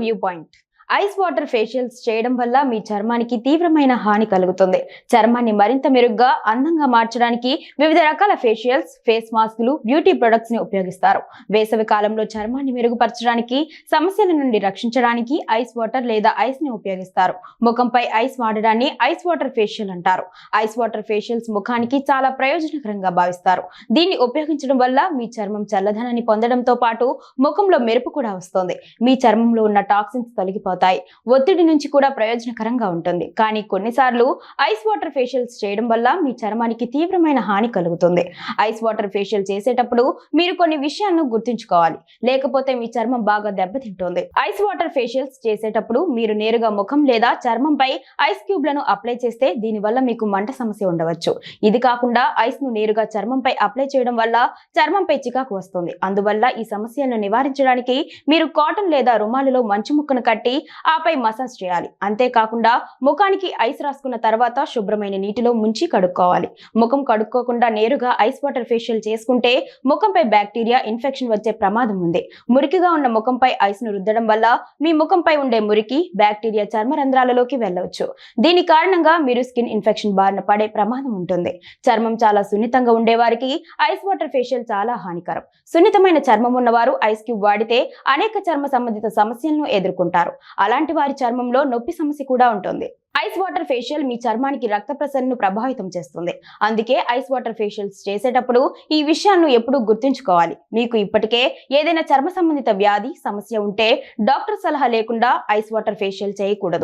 viewpoint. Ice water facials చేయడం వల్ల మీ చర్మానికి తీవ్రమైన హాని కలుగుతుంది. చర్మాన్ని మరింత మెరుగ్గా అందంగా మార్చడానికి వివిధ రకాల ఫేషియల్స్ ఫేస్ మాస్కులు బ్యూటీ ప్రొడక్ట్స్ని ఉపయోగిస్తారు. వేసవి కాలంలో చర్మాన్ని మెరుగుపరచడానికి సమస్యల నుండి రక్షించడానికి ఐస్ వాటర్ లేదా ఐస్ని ఉపయోగిస్తారు. ముఖంపై ఐస్ వాడడాన్ని ఐస్ వాటర్ ఫేషియల్ అంటారు. ఐస్ వాటర్ ఫేషియల్స్ ముఖానికి చాలా ప్రయోజనకరంగా భావిస్తారు. దీన్ని ఉపయోగించడం వల్ల మీ చర్మం చల్లదనాన్ని పొందడంతో పాటు ముఖంలో మెరుపు కూడా వస్తుంది. మీ చర్మంలో ఉన్న టాక్సిన్స్ తొలగిపోతాయి. ఒత్తిడి నుంచి కూడా ప్రయోజనకరంగా ఉంటుంది. కానీ కొన్నిసార్లు ఐస్ వాటర్ ఫేషియల్స్ చేయడం వల్ల మీ చర్మానికి తీవ్రమైన హాని కలుగుతుంది. ఐస్ వాటర్ ఫేషియల్ చేసేటప్పుడు మీరు కొన్ని విషయాలను గుర్తుంచుకోవాలి. లేకపోతే మీ చర్మం బాగా దెబ్బతింటుంది. ఐస్ వాటర్ ఫేషియల్స్ చేసేటప్పుడు మీరు నేరుగా ముఖం లేదా చర్మంపై ఐస్ క్యూబ్లను అప్లై చేస్తే దీనివల్ల మీకు మంట సమస్య ఉండవచ్చు. ఇది కాకుండా ఐస్ను నేరుగా చర్మంపై అప్లై చేయడం వల్ల చర్మంపై చికాకు వస్తుంది. అందువల్ల ఈ సమస్యలను నివారించడానికి మీరు కాటన్ లేదా రుమాలులో మంచు ముక్కను కట్టి ఆపై మసాజ్ చేయాలి. అంతేకాకుండా ముఖానికి ఐస్ రాసుకున్న తర్వాత శుభ్రమైన నీటిలో ముంచి కడుక్కోవాలి. ముఖం కడుక్కోకుండా నేరుగా ఐస్ వాటర్ ఫేషియల్ చేసుకుంటే ముఖంపై బ్యాక్టీరియా ఇన్ఫెక్షన్ వచ్చే ప్రమాదం ఉంది. మురికిగా ఉన్న ముఖంపై ఐస్ను రుద్దడం వల్ల మీ ముఖంపై ఉండే మురికి బ్యాక్టీరియా చర్మ రంధ్రాలలోకి వెళ్ళవచ్చు. దీని కారణంగా మీరు స్కిన్ ఇన్ఫెక్షన్ బారిన పడే ప్రమాదం ఉంటుంది. చర్మం చాలా సున్నితంగా ఉండేవారికి ఐస్ వాటర్ ఫేషియల్ చాలా హానికరం. సున్నితమైన చర్మం ఉన్నవారు ఐస్ క్యూబ్ వాడితే అనేక చర్మ సంబంధిత సమస్యలను ఎదుర్కొంటారు. అలాంటి వారి చర్మంలో నొప్పి సమస్య కూడా ఉంటుంది. ఐస్ వాటర్ ఫేషియల్ మీ చర్మానికి రక్త ప్రసరణను ప్రభావితం చేస్తుంది. అందుకే ఐస్ వాటర్ ఫేషియల్స్ చేసేటప్పుడు ఈ విషయాన్ని ఎప్పుడూ గుర్తుంచుకోవాలి. మీకు ఇప్పటికే ఏదైనా చర్మ సంబంధిత వ్యాధి సమస్య ఉంటే డాక్టర్ సలహా లేకుండా ఐస్ వాటర్ ఫేషియల్ చేయకూడదు.